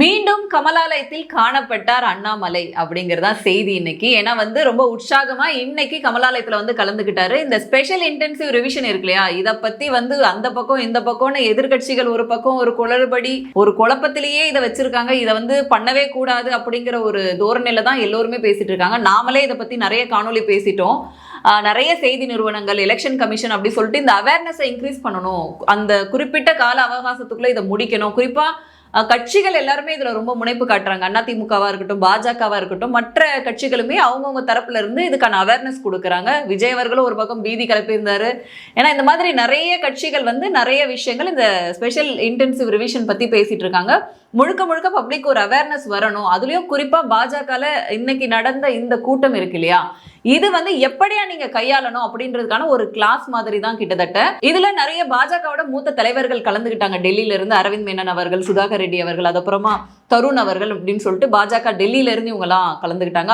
மீண்டும் கமலாலயத்தில் காணப்பட்டார் அண்ணாமலை அப்படிங்கறதா செய்தி இன்னைக்கு. ஏன்னா வந்து ரொம்ப உற்சாகமா இன்னைக்கு கமலாலயத்துல வந்து கலந்துக்கிட்டாரு இந்த ஸ்பெஷல் இன்டென்சிவ் ரிவிஷன் இருக்கு இல்லையா? இதை பத்தி வந்து அந்த பக்கம் இந்த பக்கம்னு எதிர்க்கட்சிகள் ஒரு பக்கம் ஒரு குளறுபடி ஒரு குழப்பத்திலேயே இதை வச்சிருக்காங்க. இதை வந்து பண்ணவே கூடாது அப்படிங்கிற ஒரு தோரணையில தான் எல்லோருமே பேசிட்டு இருக்காங்க. நாமளே இதை பத்தி நிறைய காணொளி பேசிட்டோம். நிறைய செய்தி நிறுவனங்கள் எலெக்ஷன் கமிஷன் அப்படி சொல்லிட்டு இந்த அவேர்னஸை இன்க்ரீஸ் பண்ணணும். அந்த குறிப்பிட்ட கால அவகாசத்துக்குள்ள இதை முடிக்கணும். குறிப்பா கட்சிகள் எல்லாருமே இதுல ரொம்ப முனைப்பு காட்டுறாங்க. அதிமுகவா இருக்கட்டும் பாஜகவா இருக்கட்டும் மற்ற கட்சிகளுமே அவங்கவுங்க தரப்புல இருந்து இதுக்கான அவேர்னஸ் கொடுக்குறாங்க. விஜய் அவர்களும் ஒரு பக்கம் பீதி கிளப்பியிருந்தாரு ஏன்னா இந்த மாதிரி நிறைய கட்சிகள் வந்து நிறைய விஷயங்கள் இந்த ஸ்பெஷல் இன்டென்சிவ் ரிவிஷன் பத்தி பேசிட்டு இருக்காங்க. முழுக்க முழுக்க பப்ளிக் ஒரு அவேர்னஸ் வரணும். அதுலயும் குறிப்பா பாஜகல இன்னைக்கு நடந்த இந்த கூட்டம் இருக்கு இல்லையா? இது வந்து எப்படியா நீங்க கையாளணும் அப்படின்றதுக்கான ஒரு கிளாஸ் மாதிரி தான் கிட்டத்தட்ட. இதுல நிறைய பாஜகவோட மூத்த தலைவர்கள் கலந்துக்கிட்டாங்க டெல்லியில இருந்து அரவிந்த் மேனன் அவர்கள் சுதாகர் ரெட்டி அவர்கள் அதுக்கப்புறமா தருண் அவர்கள் அப்படின்னு சொல்லிட்டு பாஜக டெல்லியில இருந்து இவங்கலாம் கலந்துக்கிட்டாங்க